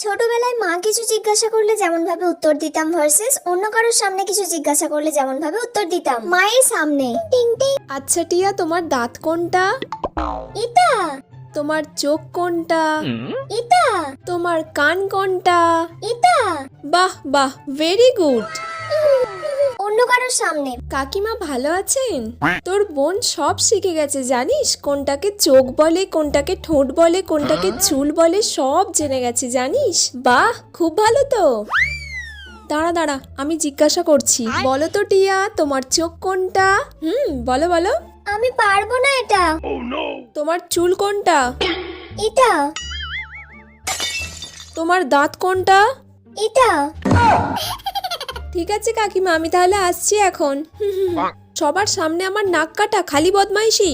ছোটবেলায় মা কিছু জিজ্ঞাসা করলে যেমন ভাবে উত্তর দিতাম ভার্সেস অন্য কারোর সামনে কিছু জিজ্ঞাসা করলে যেমন ভাবে উত্তর দিতাম। মায়ের সামনে। টিং টিং। আচ্ছা টিয়া তোমার দাঁত কোনটা? ইতা। তোমার চোখ কোনটা? ইতা। তোমার কান কোনটা? ইতা। বাহ বাহ ভেরি গুড কারোর সামনে। কাকিমা ভালো আছেন? তোর বোন সব শিখে গেছে জানিস? কোনটাকে চোখ বলে কোনটাকে ঠোঁট বলে কোনটাকে চুল বলে সব জেনে গেছে জানিস? বাহ খুব ভালো তো। দাঁড়া দাঁড়া আমি জিজ্ঞাসা করছি। বলো তো টিয়া তোমার চোখ কোনটা? হুম বলো বলো। আমি পারব না এটা। তোমার চুল কোনটা? এটা। তোমার দাঁত কোনটা? ইটা ঠিক আছে কাকিমা আমি তাহলে আসছি এখন। সবার সামনে আমার নাক কাটা খালি বদমাইশি।